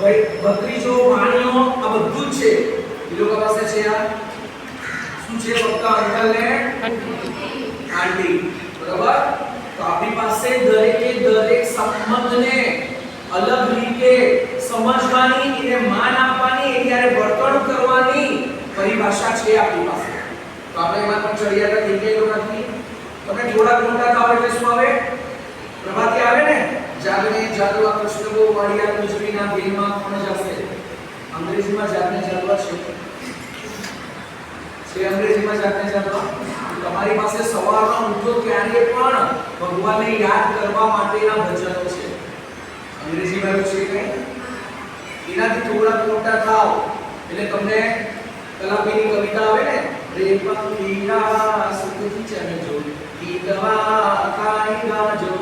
ભાઈ ભત્રીજો ભાણીઓ આ બધું જ છે. એ લોકો પાસે છે આ. શું છે પપ્પા અંકલ ને આંટી. બરાબર? તો આપણી પાસે દરેકે દરેક સંબંધને અલગ રીતે સમજવાની એને માન આપવાની એ હારે વર્તણૂક કરવાની પરિભાષા છે આપણી પાસે. તો આપણે એમાં પણ ચડિયાતા થઈ ગયેલો નથી. તમે થોડા મોટા થાવ એટલે શું આવે? પ્રભાતી આવે ને? જાગને જાગવા કૃષ્ણ ગો વાડિયા ગુજરીના દિલમાં કોણ જશે અંગ્રેજીમાં જાગને જાગવા છે. છે અંગ્રેજીમાં જાગને જાગવા? તમારી પાસે સવારનો ઉઠો ત્યારે પણ ભગવાનને યાદ કરવા માટેના ભજનો છે. અંગ્રેજીમાં એવું છે કે એનાથી થોડા મોટા થાવ એટલે તમને કલાપીની કવિતા આવે ને રે પંખીડા સુખથી જો ગીતવા કાઈ ગાજો.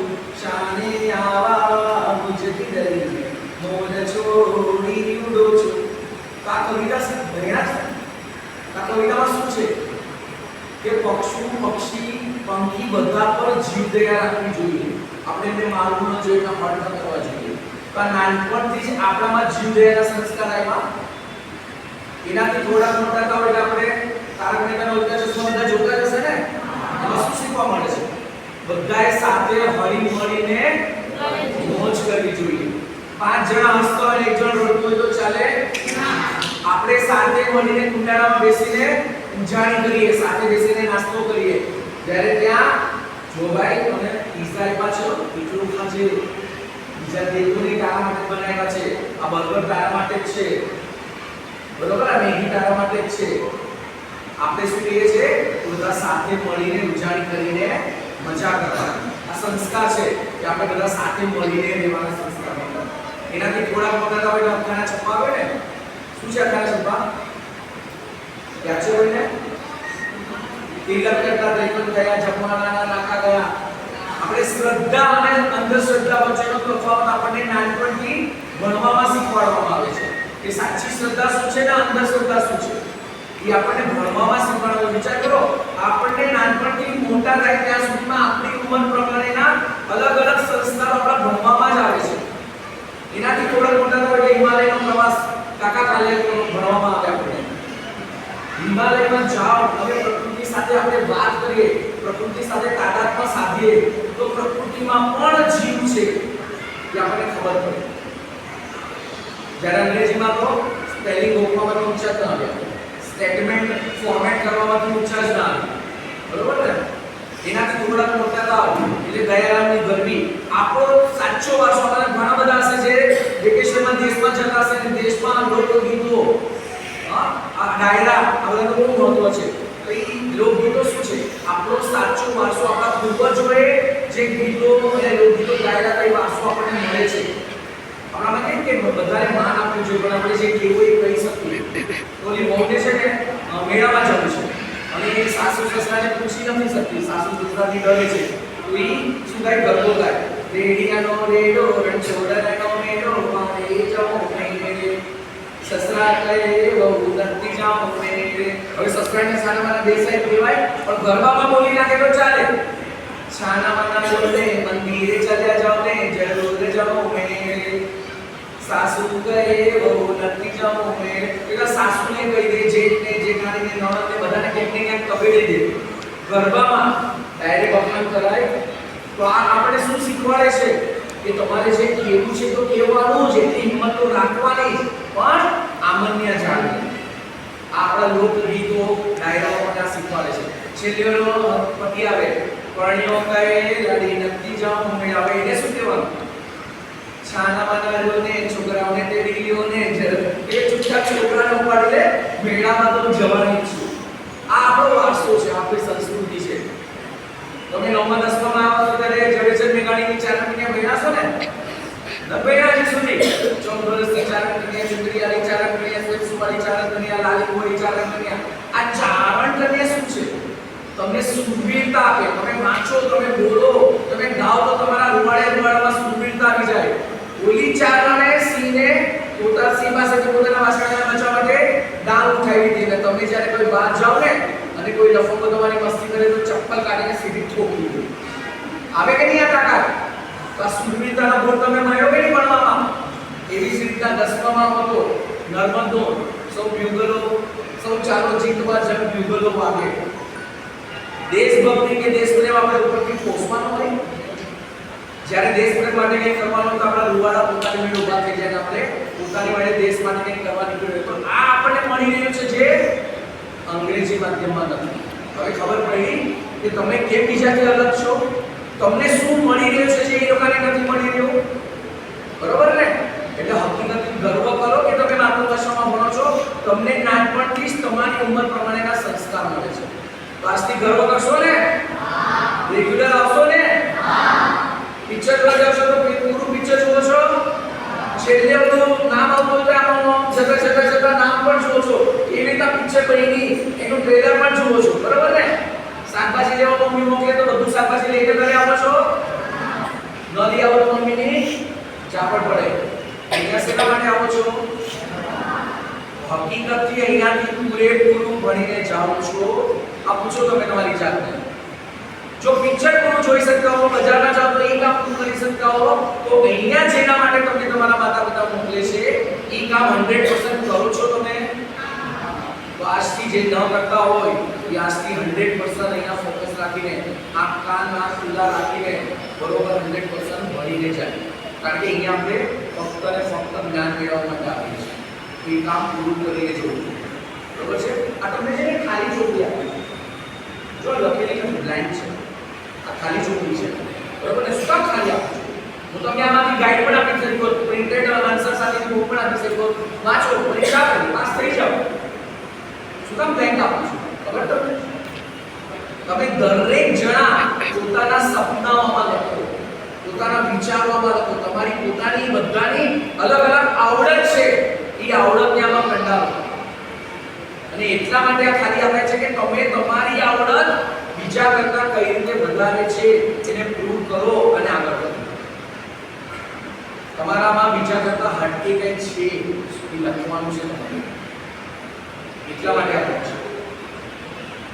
પક્ષુ પંખી બધા પર જીવ દયા રાખવી જોઈએ. આપણે એમને મારવું ન જોઈએ કરવા જોઈએ. તો આ નાનપણથી જ આપણામાં જીવ દયાના સંસ્કાર આવ્યા. એનાથી થોડા મોટા થાવ એટલે આપણે તારક મહેતાના ચશ્મા બધા જોતા જ હશે ને એમાં શું શીખવા મળે છે બધાએ સાથે હળી મળીને મોજ કરવી જોઈએ. પાંચ જણા હસતા હોય એક જણ રડતો હોય તો ચાલે. આપણે સાથે મળીને કુંડાળામાં બેસીને ઉજાણી કરીએ, સાથે બેસીને નાસ્તો કરીએ. જ્યારે ત્યાં જો ભાઈ તમે પિઝા આપ્યા છો ખાજે. બીજા દેવોની તારા માટે બનાવ્યા છે. આ બર્ગર તારા માટે જ છે. બરોબર? આ મેગી તારા માટે જ છે. આપણે શું કહીએ છીએ? બધા સાથે મળીને ઉજાણી કરીને મજા કરવાની. આ સંસ્કાર છે કે આપણે બધા સાથે મળીને રહેવાના સંસ્કાર હતા એનાથી થોડા મોટા આવે અખાના છપ્પા આવે ને, શું છે અખાના છપ્પા? યાદ છે કોઈને? તિલક ગયા જમવાના નાખા ગયા આપણે શ્રદ્ધા અને અંધશ્રદ્ધા વચ્ચેનો તફાવત આપણને નાનપણથી ભણવામાં શીખવાડવામાં આવે છે. કે સાચી શ્રદ્ધા શું છે ને અંધશ્રદ્ધા શું છે? એ આપણને ભણવામાં શીખવાડવાનો વિચાર કરો, આપણને નાનપણથી મોટા થાય ત્યાં સુધીમાં આપણી ઉંમર પ્રમાણેના અલગ અલગ સંસ્કારો આપણા ભણવામાં જ આવે છે. એનાથી થોડા મોટા થાય એટલે હિમાલયનો પ્રવાસ કાકા કાલ્યા ભણવામાં આવે આપણને હિમાલયમાં જાઓ, હવે પ્રકૃતિ સાથે આપણે વાત કરીએ, પ્રકૃતિ સાથે તાદાત્મા સાધીએ, તો પ્રકૃતિમાં પણ જીવ છે એ આપણને ખબર પડે. જ્યારે અંગ્રેજીમાં તો સ્પેલિંગ ગોખવામાં વિચાર ન આવ્યા? સ્ટેટમેન્ટ ફોર્મેટ કરવામાંથી જ ના બરોબર ને? એનાથી થોડાક મોટા થાવ એટલે દયારામની ગરમી. આપણો સાચો વારસો. આપણને ઘણા બધા હશે જે વેકેશનમાં દેશમાં જતા હશે અને દેશમાં લોકગીતો આ ડાયરા, આ બધાનું બહુ મહત્વ છે. તો એ લોકગીતો શું છે? આપણો સાચો વારસો આપણા પૂર્વજોએ જે ગીતો અને લોકગીતો ગાયેલા કઈ વારસો આપણને મળે છે. આપણામાં કેમ માન કહેવાય પણ ગરબામાં બોલી નાખે તો ચાલે. છાનામાના બોલે મંદિરે સાસુ કહે બહુ નથી જાઓ હે એટલે સાસુને કહી દે જેઠને જેઠાણીને નણંદને બધાને ક્યાંક ને ક્યાંક કબેડી દે. ગરબામાં ડાયરેક્ટ અપમાન કરાય. તો આ આપણે શું શીખવાડે છે? કે તમારે જે કહેવું છે તો કહેવાનું જ એટલી હિંમત તો રાખવાની પણ આમન્ય જાણે આપણા લોકગીતો, ડાયરાઓ મને આ શીખવાડે છે. છેલ્લે પતિ આવે. પરણીઓ કહે, લડી નથી જાઉં આવે એને શું કહેવાનું? છાના ને છોકરાઓને તેડી ને એ ચૂપચાપ છોકરાને ઉપાડી મેળામાં તો જવાની છું. આ આપણો વારસો છે, આપણી સંસ્કૃતિ છે. તમે નવમા, દસમામાં આવો ત્યારે ઝવેરચંદ મેઘાણીની ચાર કન્યા ભણ્યા છો ને છે સુધી. ચૌદ વર્ષની ચાર કન્યા ચંદ્રિયાની ચાર કન્યા સ્વેત સુવાળી ચાર કન્યા લાલી ગોળી કન્યા આ ચારણ કન્યા શું છે? તમને સુરવીરતા આપે. તમે નાચો તમે બોલો, તમે ગાઓ તો તમારા રૂવાડે રૂવાડામાં સુરવીરતા આવી જાય. ઓલી ચારણે સિંહને પોતા સિંહ પાસેથી પોતાના વાસણાને બચાવવા માટે ડાંગ ઉઠાવી હતી. અને તમે જ્યારે કોઈ બહાર જાઓ ને અને કોઈ લફંગો તમારી મસ્તી કરે તો ચપ્પલ કાઢીને સીધી ઠોકી દે આવે કે નહીં આ તાકાત? તો આ સુરવીરતાનો ગુણ તમે મળ્યો કે નહીં ભણવામાં? એવી જ રીતના દસમામાં હતો. નર્મદો, સૌ બ્યુગલો સૌ ચાલો જીતવા જગ બ્યુગલો વાગે. દેશભક્તિ કે દેશપ્રેમ આપણે ઉપરથી પોષવાનો હોય? જ્યારે દેશ માટે કંઈક કરવાનું તો આપણા રૂવાડા પોતાની મેળે ઊભા થઈ જાય આપણે પોતાની માટે દેશ માટે કંઈક કરવા નીકળીએ તો આ આપણને મળી રહ્યું છે જે અંગ્રેજી માધ્યમમાં નથી. હવે ખબર પડી કે તમે કેમ બીજાથી અલગ છો? તમને શું મળી રહ્યું છે જે એ લોકોને નથી મળી રહ્યું બરોબર ને એટલે હકીકતથી ગર્વ કરો કે તમે માતૃભાષામાં ભણો છો તમને નાનપણથી જ તમારી ઉંમર પ્રમાણેના સંસ્કાર મળે છે તો આજથી ગર્વ કરશો ને રેગ્યુલર આવશો ને પિક્ચર જોવા જાવ છો તો પૂરું પિક્ચર જુઓ છો છેલ્લે બધું નામ આવતું હોય તો આમાં જતા જતા જતા નામ પણ જુઓ છો એવી રીતના પિક્ચર બની એનું ટ્રેલર પણ જુઓ છો બરોબર ને શાકભાજી લેવા મમ્મી મોકલે તો બધું શાકભાજી લઈને ઘરે આવો છો ન લઈ આવો તો મમ્મીની ચાપડ પડે અહીંયા શેના માટે આવો છો હકીકતથી અહીંયાથી પૂરેપૂરું ભણીને જાઓ છો આ પૂછો તમે તમારી જાતને જો પિક્ચર પૂરું જોઈ શકતા હો બજારમાં જાઓ તો એ કામ પૂરું કરી શકતા હો તો અહીંયા જેના માટે તમને તમારા માતા પિતા મોકલે છે એ કામ 100% કરો છો તમે તો આજથી જે ન કરતા હોય એ આજથી 100% અહીંયા ફોકસ રાખીને આંખ કાન નાક ખુલ્લા રાખીને બરોબર 100% ભણીને જાય કારણ કે અહીંયા આપણે ફક્ત ને ફક્ત જ્ઞાન મેળવવા માટે આવીએ છીએ તો એ કામ પૂરું કરીને જવું. બરોબર છે? આ તમને છે ને ખાલી ચોપડી આપી છે. જો લખેલી નથી બ્લાઇન્ડ છે. આ ખાલી ચોપડી છે. બરોબર ને? શું ખાલી આપું હું તમને આમાંથી ગાઈડ પણ આપી શકું પ્રિન્ટેડ આન્સર સાથે બુક પણ આપી શકું વાંચો, પરીક્ષા કરો પાસ થઈ જાઓ. શું કામ આપું છું? ખબર તમને? તમે દરેક જણા પોતાના સપનાઓમાં લખો. પોતાના વિચારોમાં લખો. તમારી પોતાની બધાની અલગ અલગ આવડત છે. એ આવડતને આમાં કંડારો અને એટલા માટે આ ખાલી આપે છે કે તમે તમારી આવડત બીજા કરતા કઈ રીતે વધારે છે એને પ્રૂવ કરો અને આગળ વધો. તમારામાં બીજા કરતા હટકે કઈ છે એ લખવાનું છે તમારે. એટલા માટે આપણે છે.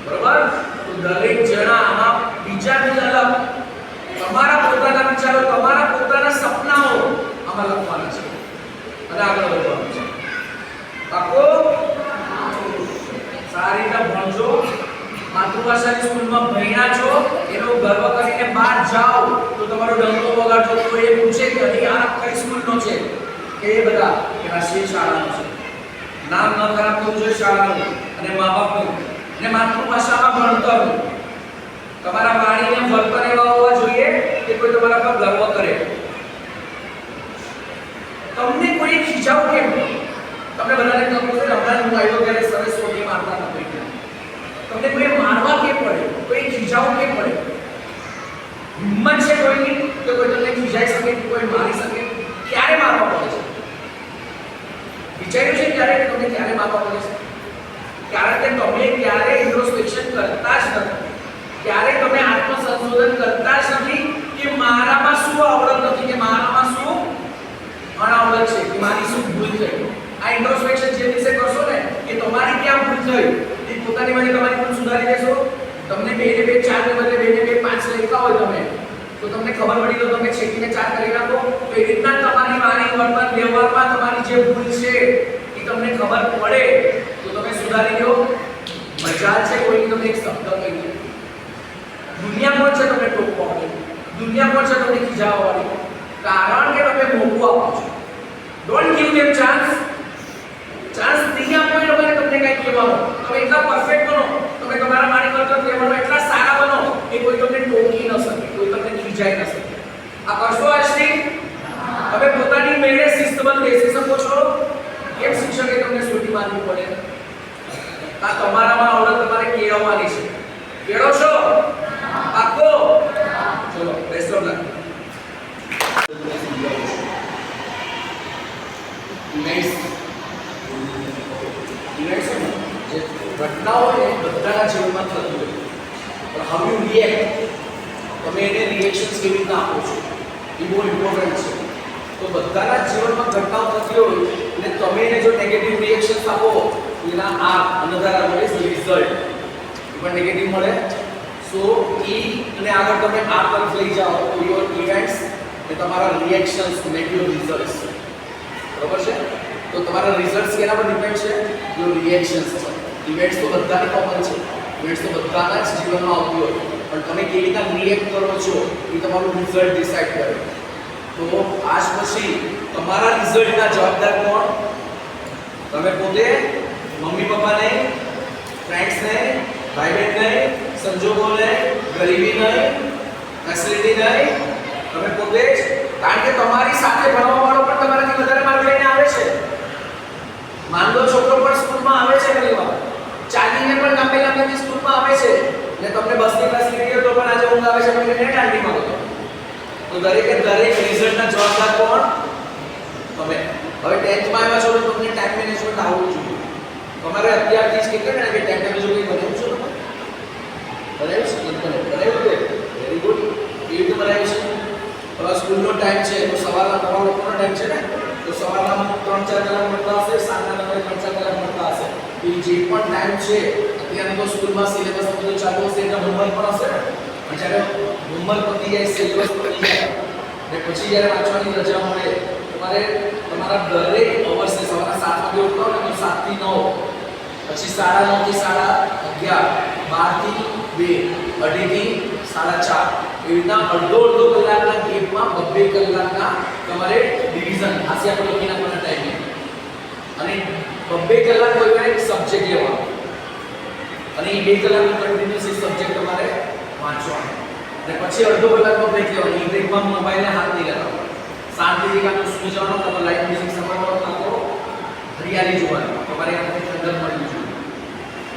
બરોબર? તો દરેક જણા આમાં બીજાથી અલગ. તમારા પોતાના વિચારો, તમારા પોતાના સપનાઓ આમાં લખવાના છે. અને આગળ વધવાનું છે. પાકો સારી રીતે ભણજો. માતૃભાષાની સ્કૂલમાં ભણ્યા છો, એનો ગર્વ કરીને બહાર જાઓ, તો તમારો ડંકો વગાડજો. તો એ પૂછે કે અહીં આ કઈ સ્કૂલનો છે? કે એ બધા કે રાષ્ટ્રીય શાળાનો છે. નામ ન ખરાબ થવું જોઈએ શાળાનું અને મા બાપનું અને માતૃભાષામાં ભણતરનું તમારા વાણીને વર્તન એવા હોવા જોઈએ કે કોઈ તમારા પર ગર્વ કરે. તમને કોઈ ખીજાવ કેમ? તમને બધાને કહું છું, હમણાં હું આવ્યો ત્યારે સરસ સોટી મારતા કોઈને. તમને કોઈ મારવા કે પડે, કોઈ ખીજાવું કે પડે? હિંમત છે કોઈની તો કોઈ તમને ખીજાઈ શકે, કોઈ મારી શકે? ક્યારે મારવા પડે છે? વિચાર્યું છે ક્યારે કે તમને ક્યારે મારવા પડે છે? કારણ કે તમે ક્યારે ઇન્ટ્રોસ્પેક્શન કરતા જ નથી? ક્યારે તમે આત્મસંશોધન કરતા જ નથી કે મારામાં શું આવડત નથી, કે મારામાં શું અનાવડત છે, કે મારી શું ભૂલ થઈ? આ ઇન્ટ્રોસ્પેક્શન જે વિશે કરશો ને કે તમારી ક્યાં ભૂલ થઈ? પોતાની વાણી તમારી પણ સુધારી દેશો. તમને બે ને બે, ચાર ને બદલે બે ને બે, પાંચ લખતા હોય તમે, તો તમને ખબર પડી તો તમે છેકીને ચાર કરી નાખો. તો એ રીતના તમારી વાણી વર્તન, વ્યવહારમાં તમારી જે ભૂલ છે, એ તમને ખબર પડે, તો તમે સુધારી લો. મજા છે કોઈ તમને એક શબ્દ કહી દે દુનિયા કોણ છે તમને ટોકવા દુનિયા કોણ છે તમને ખીજાવવા વાળી કારણ કે તમે મોકું આપો છો. Don't give them chance chance નહીં આપો એ લોકોને તમને કંઈ કહેવાનો એટલા પરફેક્ટ બનો. તમે તમારા માની કરતા લેવલમાં એટલા સારા બનો કે કોઈ તમને ટોકી ન શકે, કોઈ તમને ખીજાઈ ન શકે. આ કરશો આજથી? તમે પોતાની મેળે શિસ્તબદ્ધ બેસી શકો છો. કેમ શિક્ષકે તમને સુધી માનવી પડે? આ તમારામાં આવડત તમારે કેળવવાની છે. કેળો છો? પાકો ચલો બેસ્ટ ઓફ લક ઇવેન્ટ્સ જે ઘટનાઓ એ બધાના જીવનમાં થતી હોય પણ હાઉ યુ રિએક્ટ તમે એને રિએક્શન્સ કેવી રીતના આપો છો? એ બહુ ઇમ્પોર્ટન્ટ છે. તો બધાના જીવનમાં ઘટનાઓ થતી હોય અને તમે એને જો નેગેટિવ રિએક્શન્સ આપો, એના આ અનધર આવે રિઝલ્ટ પણ નેગેટિવ મળે. સો એ અને આગળ તમે આ તરફ લઈ જાઓ તો યોર ઇવેન્ટ્સ એ તમારા રિએક્શન્સ મેક યોર રિઝલ્ટ્સ બરોબર છે? તો તમારા રિઝલ્ટ્સ કેના પર ડિપેન્ડ છે? યોર રિએક્શન્સ છે ઇવેન્ટ્સ તો બધાને કોમન છે. ઇવેન્ટ્સ તો બધાના જ જીવનમાં આવતી હોય. પણ તમે કેવી રીતના રિએક્ટ કરો છો એ તમારું રિઝલ્ટ ડિસાઇડ કરે. તો આજ પછી તમારા રિઝલ્ટના જવાબદાર કોણ? તમે પોતે મમ્મી પપ્પા નહીં ફ્રેન્ડ્સ નહીં ભાઈ બહેનને નહીં સંજોગો નહીં તમે પોતે જ, કારણ કે તમારી સાથે ભણવા વાળો પણ તમારાથી વધારે માર્ક લઈને આવે છે. માનલો છોકરો પણ સ્કૂલમાં આવે છે ઘણી વાર. ચાલીને પણ લાંબે લાંબેથી સ્કૂલમાં આવે છે. ને તમને બસની ફેસિલિટી હોય તો પણ આજે ઊંઘ આવે છે, તમને એને ટાંડી માંગો. તો દરેકે દરેક રિઝલ્ટના જવાબદાર કોણ? તમે. હવે 10th માં આવ્યા છો તો તમને ટાઈમ મેનેજમેન્ટ આવડવું જોઈએ. તમારે અત્યારથી જ કેટલા કે ટાઈમ ટેબલ જો કંઈ બનાવ્યું છે બનાવ્યું છે? બનાવ્યું છે? વેરી ગુડ કેવી રીતે બનાવ્યું છે? હવે સ્કૂલનો ટાઈમ છે. તો સવારના તમારો લોકોનો ટાઈમ છે ને? તો સવારના ત્રણ, ચાર કલાક મળતા હશે સાંજના તમારે ત્રણ ચાર કલાક મળતા હશે એ જે પણ ટાઈમ છે અત્યારે તો સ્કૂલમાં સિલેબસ બધું ચાલુ હશે એટલે હોમવર્ક પણ હશે પણ જ્યારે હોમવર્ક પતી જાય સિલેબસ પતી જાય, ને પછી જ્યારે વાંચવાની રજા મળે, તમારે તમારા દરેક અવર્સને સવારના સાત વાગે ઉઠો ને તો સાતથી નવ, પછી સાડા નવથી સાડા અગિયાર, બારથી બે, અઢીથી સાડા ચાર. એવી રીતના અડધો અડધો કલાકના ગેપમાં બબ્બે કલાકના તમારે ડિવિઝન આસી આપણે લખી નાખવાના ટાઈમે અને બબ્બે કલાક પણ એક સબ્જેક્ટ લેવાનો. અને એ બે કલાકનો કન્ટિન્યુઅસ સબ્જેક્ટ તમારે વાંચવાનો. અને પછી અડધો કલાકનો બ્રેક લેવાનો. એ બ્રેકમાં મોબાઈલને હાથ નહીં લગાવવાનો. શાંતિથી કાં તો સૂઈ જવાનો કાં તો લાઈટ મ્યુઝિક સાંભળવાનો કાં તો હરિયાળી જોવાની. તમારે આનાથી ઠંડક મળવી જોઈએ.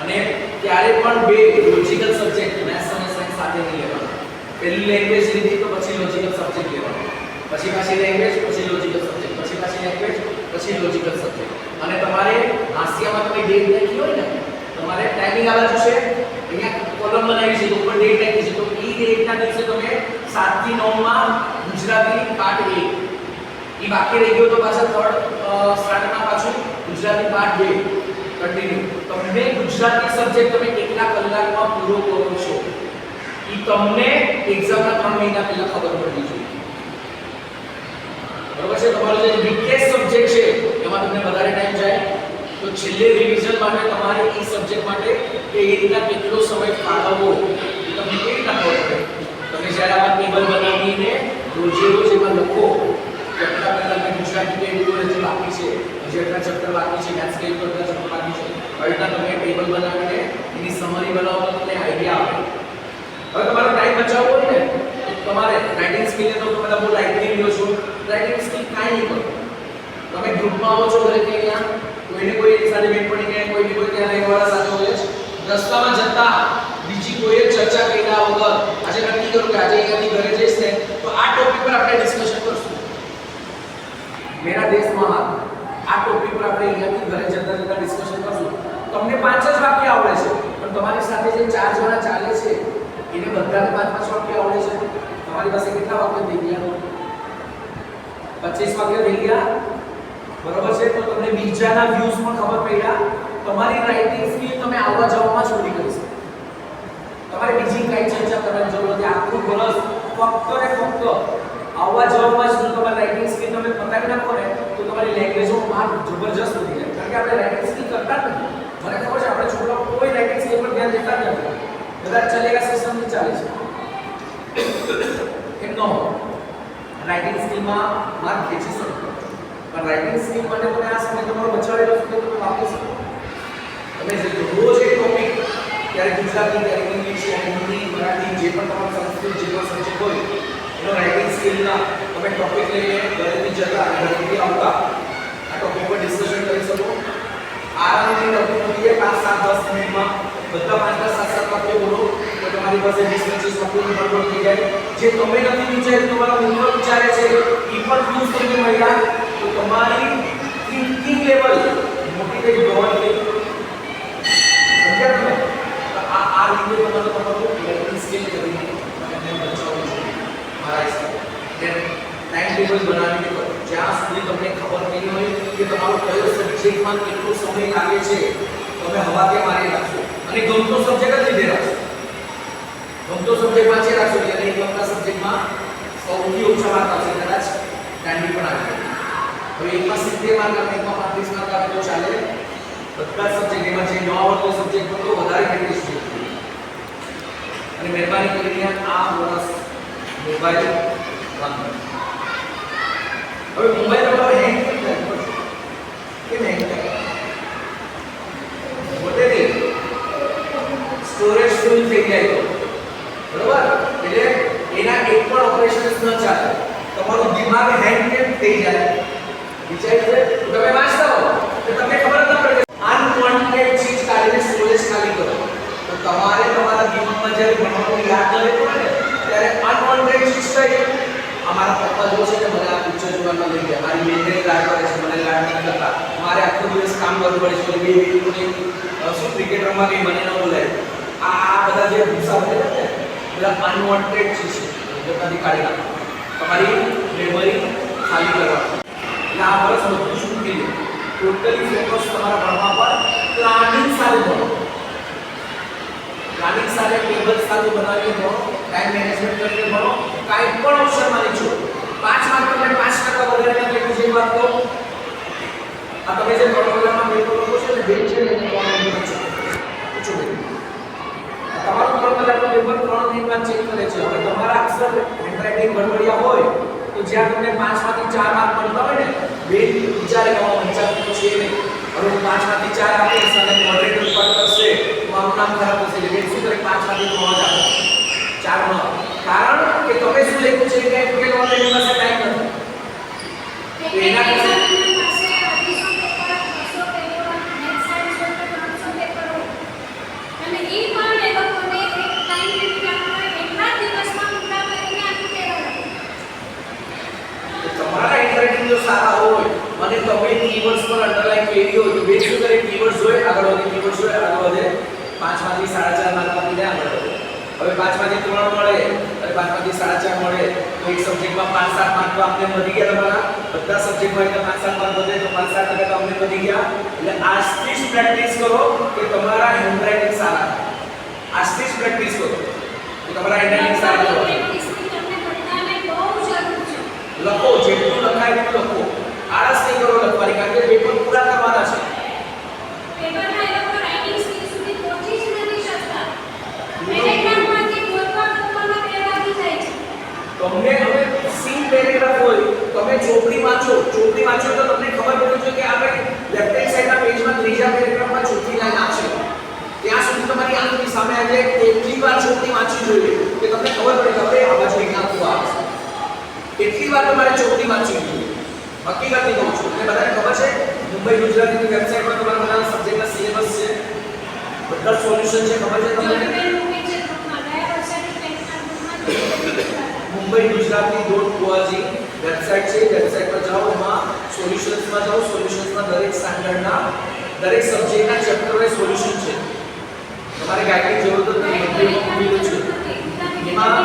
અને ત્યારે પણ બે લોજિકલ સબ્જેક્ટ મેથ્સ અને સાયન્સ સાથે નહીં લેવાનો. પહેલી લેંગ્વેજ લીધી તો પછી લોજિકલ સબ્જેક્ટ લેવાનો. પછી પાછી લેંગ્વેજ પછી લોજિકલ સબ્જેક્ટ પછી પાછી લેંગ્વેજ પછી લોજિકલ સબ્જેક્ટ અને તમારે હાસ્યામાં તમે ડેટ લખી હોય ને, તમારે ટાઈમિંગ આ બાજુ છે અહીંયા કોલમ બનાવી છે, તો ઉપર ડેટ લખી છે. તો એ ડેટના દિવસે તમે 7 થી 9 માં ગુજરાતી પાર્ટ 1 એ બાકી રહી ગયો તો પાછા થર્ડ સ્ટાન્ડર્ડમાં પાછું ગુજરાતી પાર્ટ 2 કન્ટિન્યુ તમને ગુજરાતી સબ્જેક્ટ તમે કેટલા કલાકમાં પૂરો કરો છો? એ તમને એક્ઝામના ત્રણ મહિના પહેલા ખબર પડવી જોઈએ બરોબર છે તમારો જે વીકેસ્ટ સબ્જેક્ટ છે, એમાં તમને વધારે ટાઈમ જાય. તો છેલ્લે રિવિઝન માટે તમારે એ સબ્જેક્ટ માટે કે એ રીતના કેટલો સમય ફાળવવો તમને કેવી રીતના ખબર પડે? તમે જ્યારે આ ટેબલ બનાવીને રોજે રોજ એમાં લખો કે આટલા પહેલા મેં ગુજરાતી કે એવું હજી બાકી છે હજી આટલા ચેપ્ટર બાકી છે મેથ્સ કે એવું આટલા ચેપ્ટર બાકી છે, આવી તમે ટેબલ બનાવીને એની સમરી બનાવવાનો તમને આઈડિયા આવે. હવે તમારો ટાઈમ બચાવવો ને તમારે રાઇટિંગ સ્કિલ તો તમે બધા બહુ લાઇટલી લ્યો છો. રાઇટિંગ સ્કિલ કાંઈ નહીં કરો તમે ગ્રુપમાં આવો છો દરેક અહીંયા કોઈને કોઈ એની સાથે બેન પડી ગયા, કોઈને કોઈ ત્યાં રહેવાળા સાથે હોય છે રસ્તામાં જતા બીજી કોઈએ ચર્ચા કર્યા વગર આજે નક્કી કરું કે આજે અહીંયાથી ઘરે જઈશ ને, તો આ ટોપિક પર આપણે ડિસ્કશન કરશું. મેરા દેશમાં આ ટોપિક પર આપણે અહીંયાથી ઘરે જતા જતા ડિસ્કશન કરશું. તમને પાંચ જ વાક્ય આવડે છે, પણ તમારી સાથે જે ચાર જણા ચાલે છે, એને બધાને પાંચ પાંચ વાક્ય આવડે છે. તમારી પાસે કેટલા વાક્ય થઈ ગયા પચીસ વાક્ય થઈ ગયા બરોબર છે તો તમને બીજાના વ્યૂઝ પણ ખબર પડ્યા તમારી રાઇટિંગ સ્કિલ તમે આવવા જવામાં જ પૂરી કરી શકો તમારે બીજી કઈ ચર્ચા કરવાની જરૂર નથી આખું વર્ષ ફક્ત ને ફક્ત આવવા જવામાં જ જો તમારી રાઇટિંગ સ્કિલ તમે પતાવી નાખો ને તો તમારી લેંગ્વેજમાં માર જબરજસ્ત વધી જાય કારણ કે આપણે રાઇટિંગ સ્કિલ કરતા જ નથી મને ખબર છે આપણે છોકરાઓ કોઈ રાઇટિંગ સ્કિલ પર ધ્યાન દેતા જ નથી બધા ચલેગા સિસ્ટમથી ચાલે છે એમ ન રાઇટિંગ સ્કિલમાં માર્ક ખેંચી શકો પણ રાઇટિંગ સ્કિલ માટે તમે આ સમય તમારો બચાવેલો તો તમે વાપરી શકો? તમે જે રોજ એક ટોપિક ત્યારે ગુજરાતી ત્યારે ઇંગ્લિશ ત્યારે હિન્દી, મરાઠી, જે પણ તમારો સંસ્કૃત, જે પણ સબ્જેક્ટ હોય, એનો રાઇટિંગ સ્કિલના તમે ટોપિક લઈને ઘરેથી જતા અને ઘરેથી આવતા, આ ટોપિક પર ડિસ્કશન કરી શકો. આરામથી ટોપિક મૂકીએ પાંચ, સાત, દસ મિનિટમાં. બધા પાંચ સાત સાત વાક્યો બોલો. તમારી પાસે વીસ, પચીસ વાક્યોની બરોબર થઈ જાય. જે તમે નથી વિચાર્યું, તમારા મિત્રો વિચારે છે એ પણ થઈ ગઈ મળ્યા તો તમારી થિંકિંગ લેવલ મોટિવેટ થવાની સમજ્યા તમે? આ આ રીતે તમારે તમારું લેવલિંગ સ્કેલ કરીને તમે બચાવવું છે, મારા હિસાબે. ટાઈમ ટેબલ બનાવીને કરો જ્યાં સુધી તમને ખબર નહીં હોય કે તમારો કયો સબ્જેક્ટમાં કેટલો સમય લાગે છે, તમે હવા કે મારી રાખશો? અને ગમતો સબ્જેક્ટ જ લીધે રાખશો ગમતો સબ્જેક્ટ વાંચી રાખશો એટલે એક ગમતા સબ્જેક્ટમાં સૌથી ઓછા માર્ક આવશે કદાચ દાંડી પણ આવી હવે એકમાં સિત્તેર માર્ક આવે એકમાં પાંત્રીસ માર્ક આવે તો ચાલે. બધા સબ્જેક્ટ એમાં જે ન આવડતો સબ્જેક્ટ હોય તો વધારે પ્રેક્ટિસ જોઈએ અને મહેરબાની કરીને આ વર્ષ મોબાઈલ બંધ હવે મોબાઈલ નંબર હેંગ કેમ છે? હેંગ થાય મોટેથી સ્ટોરેજ ફૂલ થઈ જાય તો. એક પણ ઓપરેશન્સ ન ચાલે. તમારું દિમાગ હેંગ કેમ થઈ જાય. વિચાર્યું છે? તમે વાંચતા હો. તો તમને ખબર ન પડે અનવોન્ટેડ ચીજ કાઢીને સ્ટોરેજ ખાલી કરો. તો તમારે તમારા દિમાગમાં જ્યારે ભણવાનું યાદ ન રહેતું હોય ત્યારે અનવોન્ટેડ ચીજ કઈ અમારા પપ્પા જો છે કે મને આ પિક્ચર જોવામાં લઈ ગયા. મારી બેનને લાડ કરે છે, મને લાડ નથી કરતા મારે આખો દિવસ કામ કરવું પડે છે બે વેરીઓને શું ક્રિકેટ રમવા મને ન બોલાય. આ બધા જે ભૂસા છે ને, બધા અનવોન્ટેડ ચીજ. છે કાઢી નાખો. તમારી મેમરી ખાલી કરવાની આ વર્ષ બધું શું થઈ ટોટલી ફોકસ તમારા ભણવા પર પ્લાનિંગ સાથે ભણો. પ્લાનિંગ સાથે ટેબલ સાથે બનાવીને ભણો ટાઈમ મેનેજમેન્ટ કરીને ભણો. કાંઈ પણ ઓપ્શનમાં નહીં છો પાંચ માર્ક તમને પાંચ ટકા વધારે કેટલું છે વાત કરો આ તમે જે પ્રોગ્રામમાં લખો છો ને બે છે ને એને ત્રણ મિનિટ છે પૂછો બેન તમારું ત્રણ કલાકનું પેપર ત્રણ મિનિટમાં ચેક કરે છે હવે તમારા અક્ષર હેન્ડરાઇટિંગ ગડબડિયા હોય તો જ્યાં તમને પાંચમાંથી ચાર માર્ક મળતા હોય ને બે વિચારે કે આમાં પંચાવન તો છે નહીં હવે હું પાંચમાંથી ચાર આપીશ અને મોડરેટર પર કરશે તો મારું નામ ખરાબ થશે એટલે બેન શું કરે પાંચમાંથી ત્રણ જ આપે ચાર ન આપે. કારણ કે તમે શું લખ્યું છે કે ઉકેલ માટે એની પાસે ટાઈમ નથી એટલે એના કરતા- examiner પાસે અઢીસો પેપર, બસો પેપર, next science હોય તો ત્રણસો પેપર હોય. અને ઈ પણ એ લોકોને એક time limit આપવામાં આવે, એટલા જ દિવસમાં પૂરા કરીને આપી દેવાના. તમારા હેન્ડરાઇટિંગ જો સારા હોય અને તમે કીવર્ડ્સ પર અંડરલાઈન કરી હોય તો બે શું કરે કીવર્ડ્સ હોય આગળ વધે કીવર્ડ્સ હોય આગળ વધે પાંચમાંથી સાડા ચાર માર્ક આપીને આગળ વધે હવે પાંચમાંથી ત્રણ મળે અને પાંચમાંથી સાડા ચાર મળે તો એક સબ્જેક્ટમાં પાંચ સાત માર્ક તો આપણે વધી ગયા તમારા બધા સબ્જેક્ટમાં એટલે પાંચ સાત માર્ક વધે તો પાંચ સાત ટકા તો અમને વધી ગયા એટલે આજથી જ પ્રેક્ટિસ કરો કે તમારા હેન્ડરાઇટિંગ સારા થાય. આજથી જ પ્રેક્ટિસ કરો કે તમારા હેન્ડરાઇટિંગ સારા લખવાની થાય practice ની તમને બધાને બહુ જરૂર છે. લખો, જેટલું લખાય એટલું લખો આળસ નહીં કરો લખવાની કારણ કે પેપર પૂરા કરવાના છે. પેપરમાં એ લોકો writing skill સુધી પહોંચી જ નથી શકતા. પેરેગ્રાફમાંથી કોઈ પણ ટૂંકમાં બે જાય છે. તમને હવે સી પેરેગ્રાફ હોય તમે ચોપડી વાંચો ચોપડી વાંચો તો તમને ખબર પડે છે કે આપણે લેફ્ટ હેન્ડ સાઈડના પેજમાં ત્રીજા પેરેગ્રાફમાં ચોથી લાઈન આવશે ત્યાં સુધી તમારી આંખની સામે આજે કેટલી વાર ચોપડી વાંચવી જોઈએ કે તમને ખબર પડે કે હવે આવા જ એક આંખું આવશે કેટલી વાર તમારે ચોપડી વાંચવી જોઈએ? હકીકતની કહું છું. એટલે બધાને ખબર છે, મુંબઈ ગુજરાતીની વેબસાઈટ પર તમારા બધા સબ્જેક્ટના સિલેબસ છે. બધા સોલ્યુશન છે, ખબર છે તમને. Mumbai Gujarati dot ORG website છે. વેબસાઇટ પર જાઓ, એમાં સોલ્યુશન્સમાં જાઓ. સોલ્યુશન્સમાં દરેક સ્ટાન્ડર્ડના દરેક સબ્જેક્ટના ચેપ્ટરને સોલ્યુશન છે. તમારે ગાઈડની જરૂર તો બધું મૂકેલું છે. એમાં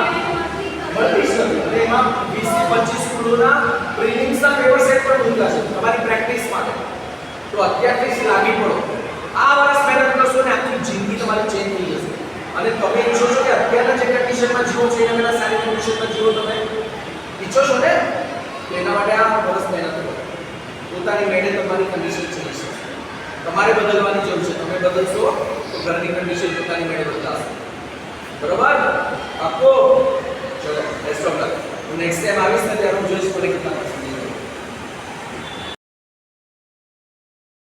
20 થી 25 સ્કૂલોના પ્રિલિમ્સના પેપર સેટ પણ મૂક્યા છે, તમારી પ્રેક્ટિસ માટે. તો અત્યારથી જ લાગી પડો. આ વર્ષ મહેનત કરશો ને આખી જિંદગી તમારી ચેન્જ થઈ જશે. અને તમે ઈચ્છો છો કે અત્યારના જે કન્ડિશનમાં જીવો છો, એના પહેલાં સારી કન્ડિશનમાં જીવો તમે. ઈચ્છો છો ને? એના માટે આ વર્ષ મહેનત કરો. પોતાની મહેનત તમારી કન્ડિશન ચેન્જ થશે. તમારે બદલવાની જરૂર છે. તમે બદલશો, તો ઘરની કન્ડિશન પોતાની મેળે બદલાશે. બરોબર? આપો ચલો બેસ્ટ ઓફ લક હું નેક્સ્ટ ટાઈમ આવીશ ને ત્યારે હું જોઈશ મને કેટલા